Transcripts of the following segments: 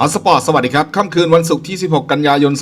ฮอสปอร์ตสวัสดีครับ ค่ำคืนวันศุกร์ที่ 16 กันยายน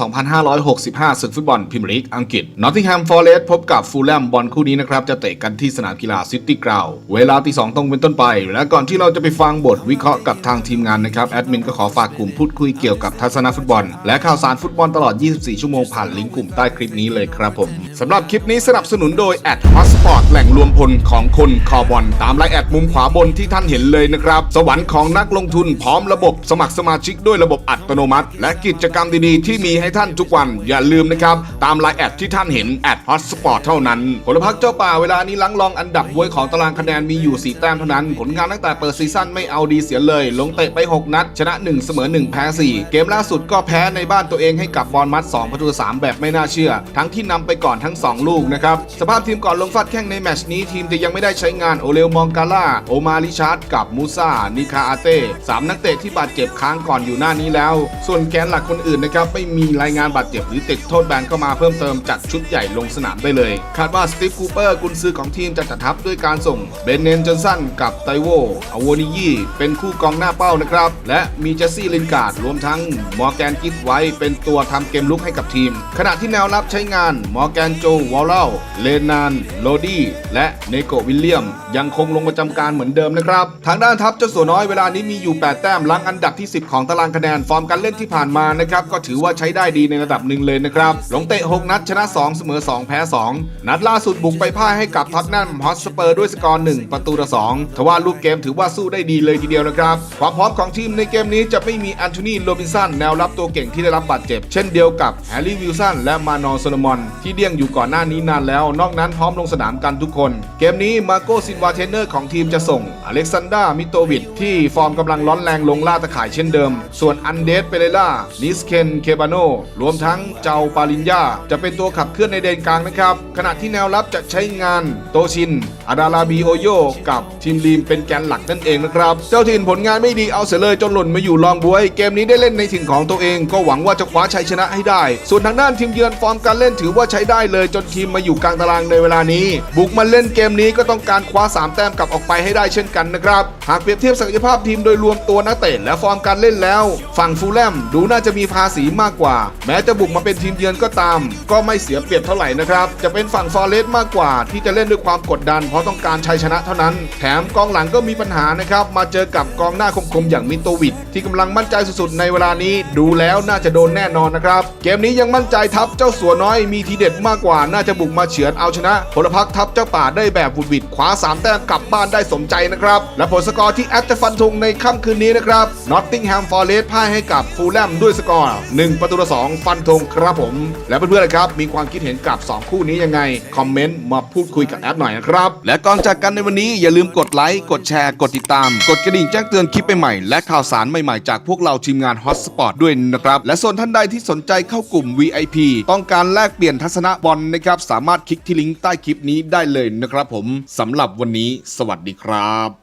2565 ศึกฟุตบอลพรีเมียร์ลีกอังกฤษ นอตติงแฮมฟอร์เรสต์พบกับฟูลแลมบอลคู่นี้นะครับ จะเตะกันที่สนามกีฬาซิตี้กราวเวลาตีสองตรงเป็นต้นไป และก่อนที่เราจะไปฟังบทวิเคราะห์กับทางทีมงานนะครับ แอดมินก็ขอฝากกลุ่มพูดคุยเกี่ยวกับทัศนฟุตบอล และข่าวสารฟุตบอลตลอด 24 ชั่วโมงผ่านลิงก์กลุ่มใต้คลิปนี้เลยครับผมสำหรับคลิปนี้สนับสนุนโดยแอดฮอสปอร์ตแหล่งรวมพลของคนคอบอลตามไลน์แอดมุมขวาบนที่ท่านเห็นเลยนะครับสวรรค์ของนักลงทุนพร้อมระบบสมัครสมาชิกด้วยระบบอัตโนมัติ และกิจกรรมดีๆ ที่มีให้ท่านทุกวันอย่าลืมนะครับ ตามไลน์แอดที่ท่านเห็นแอดฮอตสปอร์ตเท่านั้นผลพักเจ้าป่าเวลานี้ลังลองอันดับบวยของตารางคะแนนมีอยู่ 4 แต้มเท่านั้น ผลงานตั้งแต่เปิดซีซั่นไม่เอาดีเสียเลย ลงเตะไป 6 นัด ชนะ 1 เสมอ 1 แพ้ 4 เกมล่าสุดก็แพ้ในบ้านตัวเองให้กับบอลมัด2ประตู3แบบไม่น่าเชื่อ ทั้งที่นำไปก่อนทั้ง 2 ลูกนะครับสภาพทีมก่อนลงฟาดแข้งในแมชนี้ทีมจะยังไม่ได้ใช้งานโอเลมองกาล่าโอมาลิชาร์ดกับมูซานิคาอาเต้สามนักเตะที่บาดเจ็บค้างก่อนอยู่หน้านี้แล้ว ส่วนแกนหลักคนอื่นนะครับไม่มีรายงานบาดเจ็บหรือติดโทษแบนเข้ามาเพิ่มเติมจัดชุดใหญ่ลงสนามได้เลย คาดว่าสตีฟคูเปอร์กุนซือของทีมจะจัดทัพด้วยการส่งเบนเนนจอนสันกับไตโวอโวนิยีเป็นคู่กองหน้าเป้านะครับ และมีเจสซี่ลินการ์ดรวมทั้งมอร์แกนกิฟไว้เป็นตัวทำเกมลุกให้กับทีม ขณะที่แนวรับใช้งานมอร์แกนโจวอลเลาเลนานโลดี้และเนโกวิลเลียม ยังคงลงประจำการเหมือนเดิมนะครับ ทางด้านทัพเจ้าสัวน้อยเวลานี้มีอยู่ 8 แต้มลังอันดับที่ 10 ของตารางคะแนนฟอร์มการเล่นที่ผ่านมานะครับก็ถือว่าใช้ได้ดีในระดับหนึ่งเลยนะครับลงเตะ 6 นัดชนะ 2 เสมอ 2 แพ้ 2 นัดล่าสุดบุกไปพ่ายให้กับท็อตแนมฮอตสเปอร์ด้วยสกอร์ 1 ประตูต่อ2ทว่าลูกเกมถือว่าสู้ได้ดีเลยทีเดียวนะครับ ความพร้อมของทีมในเกมนี้จะไม่มีแอนโทนีโรบินสันแนวรับตัวเก่งที่ได้รับบาดเจ็บ เช่นเดียวกับแฮร์รี่วิลสันและมานอร์โซโลมอน ที่เดี่ยงอยู่ก่อนหน้านี้นานแล้ว นอกนั้นพร้อมลงสนามกันทุกคน เกมนี้มาโกซินวาเทนเนอร์ของทีมจะส่งอเล็กซานดรามิโตวิชที่ฟอร์มกำลังร้อนแรงลงล่าตะข่ายเช่นเดิมส่วนอันเดสเปเรล่านิสเคนเคบาโนรวมทั้งเจ้าปาลินยาจะเป็นตัวขับเคลื่อนในเดนกลางนะครับ ขณะที่แนวรับจะใช้งานโตชินอาดาลาบีโอโยกับทีมลีมเป็นแกนหลักนั่นเองนะครับ เจ้าถิ่นผลงานไม่ดีเอาเสียเลยจนหล่นมาอยู่รองบวย เกมนี้ได้เล่นในถิ่นของตัวเอง ก็หวังว่าจะคว้าชัยชนะให้ได้ ส่วนทางด้านทีมเยือนฟอร์มการเล่นถือว่าใช้ได้เลยจนทีมมาอยู่กลางตารางในเวลานี้ บุกมาเล่นเกมนี้ก็ต้องการคว้า 3 แต้มกลับออกไปให้ได้เช่นกันนะครับ หากเปรียบเทียบศักยภาพทีมโดยรวมตัวนักเตะและฟอร์มการเล่นแล้วฝั่งฟูลแลมดูน่าจะมีภาษีมากกว่า แม้จะบุกมาเป็นทีมเยือนก็ตาม ก็ไม่เสียเปรียบเท่าไหร่นะครับจะเป็นฝั่งฟอร์เรสต์มากกว่า ที่จะเล่นด้วยความกดดัน เพราะต้องการชัยชนะเท่านั้น แถมกองหลังก็มีปัญหานะครับมาเจอกับกองหน้าคมๆอย่างมิโตวิดที่กำลังมั่นใจสุดๆในเวลานี้ดูแล้วน่าจะโดนแน่นอนนะครับเกมนี้ยังมั่นใจทัพเจ้าสัวน้อยมีทีเด็ดมากกว่าน่าจะบุกมาเฉือนเอาชนะพลพรรคทัพเจ้าป่าได้แบบบุดบิดคว้าสามแต้มกลับบ้านได้สมใจนะครับและผลสกอร์ที่แอดจะฟันธงในค่ำคืนนี้นะครับนอตติงแฮมฟอร์เรสพ่ายให้กับฟูลแลมด้วยสกอร์ 1 ประตูต่อ2ฟันธงครับผม และเพื่อนๆนะครับ มีความคิดเห็นกับ 2 คู่นี้ยังไง คอมเมนต์มาพูดคุยกับแอดหน่อยนะครับ และก่อนจากกันในวันนี้อย่าลืมกดไลค์กดแชร์ กดติดตาม กดกระดิ่งแจ้งเตือนคลิปใหม่ๆและข่าวสารใหม่ๆจากพวกเราทีมงาน Hotspot ด้วยนะครับและส่วนท่านใดที่สนใจเข้ากลุ่ม VIP ต้องการแลกเปลี่ยนทัศนะบอลนะครับสามารถคลิกที่ลิงก์ใต้คลิปนี้ได้เลยนะครับผมสำหรับวันนี้ สวัสดีครับ